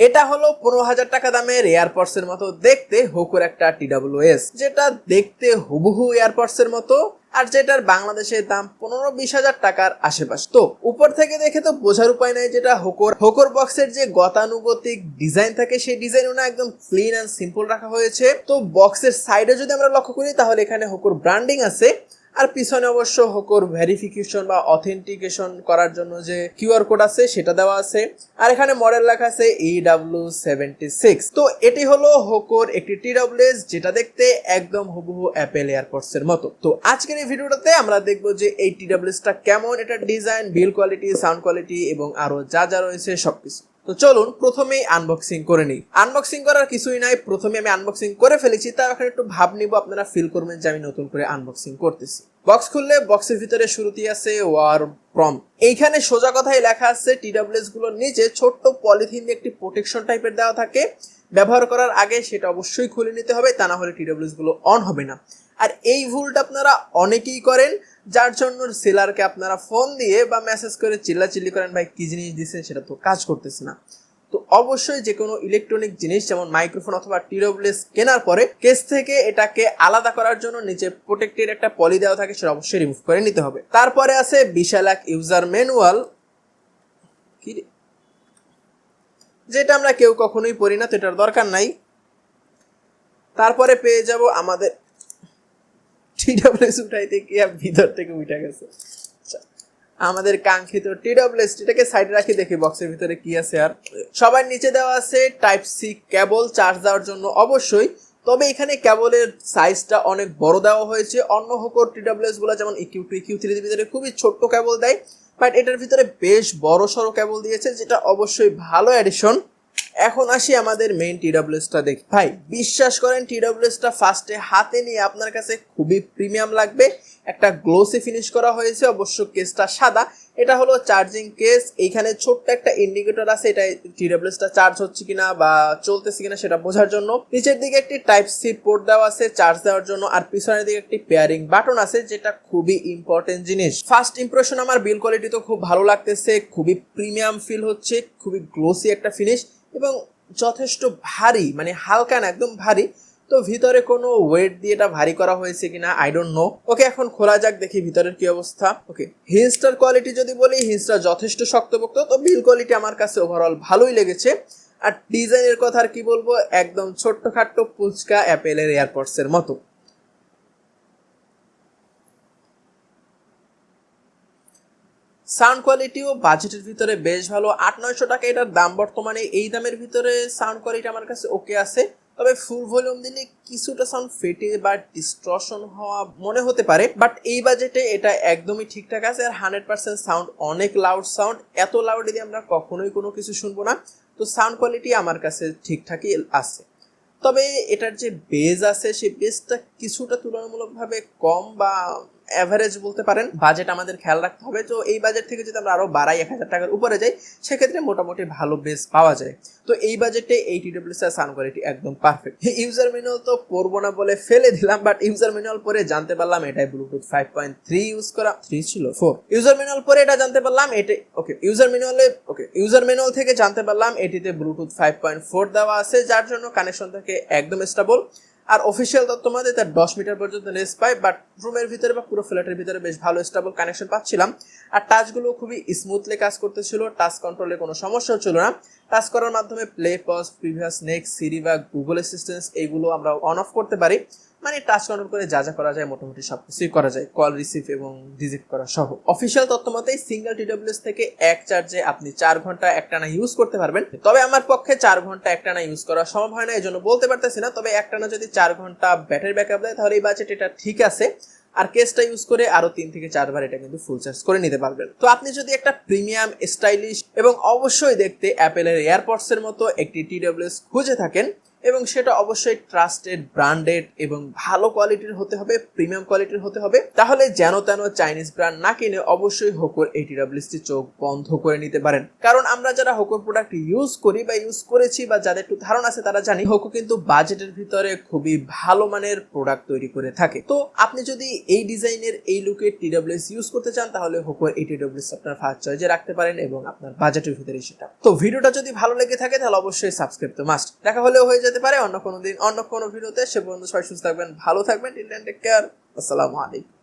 এটা হলো পনেরো হাজার টাকা দামের এয়ারপডস এর মতো দেখতে হোকুর একটা টিডাব্লিউএস যেটা দেখতে হুবহু এয়ারপডস এর মতো আর যেটার বাংলাদেশের দাম পনেরো বিশ হাজার টাকার আশেপাশে। তো উপর থেকে দেখে তো বোঝার উপায় নাই যেটা হোকর। হোকর বক্সের যে গতানুগতিক ডিজাইন থাকে, সেই ডিজাইন না একদম ক্লিন অ্যান্ড সিম্পল রাখা হয়েছে। তো বক্সের সাইডে যদি আমরা লক্ষ্য করি, তাহলে এখানে হোকর ব্র্যান্ডিং আছে। আর পিছনে অবশ্য হোকর ভেরিফিকেশন বা অথেন্টিকেশন করার জন্য যে কিউআর কোড আছে, সেটা দেওয়া আছে। আর এখানে মডেল লেখা আছে ই ডাব্লিউ সেভেন্টি সিক্স তো এটি হলো হোকর একটি টি ডাব্লিউএস যেটা দেখতে একদম হুবহু অ্যাপেল এয়ারপডস এর মতো। তো আজকের এই ভিডিওটাতে আমরা দেখব যে এই টি ডাব্লিউএসটা কেমন, এটার design build quality sound quality এবং আরও যা যা রয়েছে সবকিছু। তো চলুন প্রথমেই আনবক্সিং করে নিই। আনবক্সিং করার কিছুই নাই, প্রথমে আমি আনবক্সিং করে ফেলেছি, তার এখন একটু ভাব নিব আপনারা ফিল করবেন যে আমি নতুন করে আনবক্সিং করতেছি। বক্স খুললে বক্সের ভিতরে শুরুতেই আছে ওয়ার প্রম এইখানে সোজা কথাই লেখা আছে টিডাব্লিউএসগুলোর নিচে ছোট্ট পলিথিন দিয়ে একটি প্রোটেকশন টাইপের দেওয়া থাকে। ব্যবহার করার আগে সেটা অবশ্যই খুলে নিতে হবে, তা না হলে টিডাব্লিউএসগুলো অন হবে না। আর এই ভুলটা আপনারা অনেকেই করেন, যার জন্য সেলারকে আপনারা ফোন দিয়ে বা মেসেজ করে চিল্লাচিল্লি করেন, ভাই, কি জিনিস দিচ্ছেন সেটা তো কাজ করতেছে না। তো অবশ্যই যে কোনো ইলেকট্রনিক জিনিস, যেমন মাইক্রোফোন অথবা টিডব্লিউএস কেনার পরে কেস থেকে এটাকে আলাদা করার জন্য নিচে প্রোটেক্টেড একটা পলি দেওয়া থাকে, সেটা অবশ্যই রিমুভ করে নিতে হবে। তারপরে আছে বিশাল এক ইউজার ম্যানুয়াল কি যেটা আমরা কেউ কখনোই পড়ি না, তো এটার দরকার নাই। তারপরে পেয়ে যাব আমাদের টিডব্লিউএস উঠাইতে আর ভিতর থেকে উঠে গেছে। আচ্ছা, আমাদের কাঙ্ক্ষিত টিডব্লিউএস এটাকে সাইডে রাখি দেখি বক্সের ভিতরে কি আছে আর। সবার নিচে দেওয়া আছে টাইপ সি কেবল চার্জ দেওয়ার জন্য অবশ্যই। তবে এখানে কেবলের সাইজটা অনেক বড় দেওয়া হয়েছে। অন্য হোকর টিডব্লিউএসগুলো যেমন ইকিউ টু ইকিউ থ্রির ভিতরে খুবই ছোট্ট কেবল দেয়। বাট এটার ভিতরে বেশ বড় সড়ো কেবল দিয়েছে যেটা অবশ্যই ভালো অ্যাডিশন এখন আসি আমাদের মেইন টিডব্লিউএসটা দেখি। ভাই, বিশ্বাস করেন টিডব্লিউএসটা ফার্স্টে হাতে নিয়ে আপনার কাছে খুবই প্রিমিয়াম লাগবে। একটা গ্লোসি ফিনিশ করা হয়েছে, অবশ্য কেসটা সাদা। এটা হলো চার্জিং কেস এইখানে ছোট্ট একটা ইন্ডিকেটর আছে, এটা টিডব্লিউএসটা চার্জ হচ্ছে কিনা বা চলতেছে কিনা সেটা বোঝার জন্য। নিচের দিকে একটি টাইপ সি পোর্ট দেওয়া আছে চার্জ দেওয়ার জন্য। আর পিছনের দিকে একটি পেয়ারিং বাটন আছে, যেটা খুবই ইম্পর্টেন্ট জিনিস। ফার্স্ট ইমপ্রেশন আমার বিল কোয়ালিটি তো খুব ভালো লাগতেছে, খুবই প্রিমিয়াম ফিল হচ্ছে, খুবই গ্লোসি একটা ফিনিশ এবং যথেষ্ট ভারী মানে হালকা না, একদম ভারী। তো ভিতরে কোনো ওয়েট দিয়ে এটা ভারী করা হয়েছে কিনা আই ডোন্ট নো ওকে, এখন খোলা যাক, দেখি ভিতরের কি অবস্থা। ওকে হিন্সটার কোয়ালিটি যদি বলি হিন্সটা যথেষ্ট শক্তপোক্ত, তো বিল কোয়ালিটি আমার কাছে ওভারঅল ভালোই লেগেছে। আর ডিজাইনের কথা আর কি বলব, একদম ছোট্টখাট্ট পুচকা অ্যাপেলের এয়ারপডস এর মতো। সাউন্ড কোয়ালিটিও বাজেটের ভিতরে বেশ ভালো। আট, নয়শো টাকা এটার দাম বর্তমানে। এই দামের ভিতরে সাউন্ড কোয়ালিটি আমার কাছে ওকে আছে। তবে ফুল ভলিউম দিলে কিছুটা সাউন্ড ফেটে বা ডিস্ট্রশন হওয়া মনে হতে পারে। বাট এই বাজেটে এটা একদমই ঠিকঠাক আছে। আর হান্ড্রেড পার্সেন্ট সাউন্ড অনেক লাউড সাউন্ড এত লাউড দিয়ে আমরা কখনোই কোনো কিছু শুনব না। তো সাউন্ড কোয়ালিটি আমার কাছে ঠিকঠাকই আছে। তবে এটার যে বেজ আছে সেই বেজটা কিছুটা তুলনামূলকভাবে কম বা অ্যাভারেজ বলতে পারেন বাজেট আমাদের খেয়াল রাখতে হবে। তো এই বাজেট থেকে যদি আমরা আরও বাড়াই এক হাজার টাকার উপরে যাই, সেক্ষেত্রে মোটামুটি ভালো বেস পাওয়া যায়। তো এই বাজেটে এই টিডব্লিউএস এর সাউন্ড কোয়ালিটি একদম পারফেক্ট ইউজার ম্যানুয়াল তো পড়ব না বলে ফেলে দিলাম বাট ইউজার ম্যানুয়াল পরে জানতে পারলাম এটাই Bluetooth five point three use করা থ্রি ছিল ফোর ইউজার ম্যানুয়াল পরে এটা জানতে পারলাম, এটা ওকে ইউজার ম্যানুয়ালে ওকে ইউজার ম্যানুয়াল থেকে জানতে পারলাম এটিতে ব্লুটুথ ফাইভ পয়েন্ট ফোর দেওয়া আছে, যার জন্য কানেকশন থাকে একদম স্টেবল আর অফিসিয়াল তথ্য মধ্যে তার দশ মিটার পর্যন্ত রেস পাই বাট রুমের ভিতরে বা পুরো ফ্ল্যাটের ভিতরে বেশ ভালো স্টেবল কানেকশন পাচ্ছিলাম। আর টাচগুলো খুবই স্মুথলি কাজ করতেছিল টাচ কন্ট্রোলে কোনো সমস্যাও ছিল না। টাচ করার মাধ্যমে play pause previous next Siri বা গুগল অ্যাসিস্ট্যান্স এইগুলো আমরা অন অফ করতে পারি। মানে টাচ কন্ট্রোল করে যা যা করা যায় মোটামুটি সব কিছুই করা যায়। কল রিসিভ এবং রিজেক্ট করা সহ। অফিসিয়াল তথ্য মতেই সিঙ্গেল টিডব্লিউএস থেকে এক চার্জে আপনি চার ঘণ্টা একটানা ইউজ করতে পারবেন। তবে আমার পক্ষে চার ঘণ্টা একটানা ইউজ করা সম্ভব হয় না এই জন্য বলতে পারতেছি না। তবে একটানা যদি চার ঘণ্টা ব্যাটারি ব্যাকআপ দেয়, তাহলে এই বাজেট এটা ঠিক আছে। আর কেসটা ইউজ করে আরও তিন থেকে চারবার এটা কিন্তু ফুল চার্জ করে নিতে পারবেন। তো আপনি যদি একটা প্রিমিয়াম স্টাইলিশ এবং অবশ্যই দেখতে অ্যাপেলের এয়ারপডস এর মতো একটি টিডব্লিউএস খুঁজে থাকেন এবং সেটা অবশ্যই ট্রাস্টেড ব্র্যান্ডেড এবং ভালো কোয়ালিটির হতে হবে প্রিমিয়াম কোয়ালিটির হতে হবে। তাহলে যেন তেন চাইনিজ ব্র্যান্ড না কিনে অবশ্যই হোকোর এইটি ডাব্লিউসি চোখ বন্ধ করে নিতে পারেন। কারণ আমরা যারা হোকোর প্রোডাক্ট ইউজ করি বা ইউজ করেছি বা যাদের একটু ধারণা আছে তারা জানি হোকো কিন্তু বাজেটের ভিতরে খুবই ভালো মানের প্রোডাক্ট তৈরি করে থাকে। তো আপনি যদি এই ডিজাইনের এই লুকের টিডাব্লিউএস ইউজ করতে চান, তাহলে হোকোর এই টিডাব্লিউএস আপনার ফার্স্ট চয়েজে রাখতে পারেন এবং আপনার বাজেটের ভিতরে সেটা। তো ভিডিওটা যদি ভালো লেগে থাকে, তাহলে অবশ্যই সাবস্ক্রাইব তো মাস্ট দেখা হলেও হয়ে যেতে পারে। অন্য কোনো দিন, অন্য কোনো ভিডিওতে সে পর্যন্ত সবাই সুস্থ থাকবেন, ভালো থাকবেন। টেক কেয়ার আসসালামু আলাইকুম।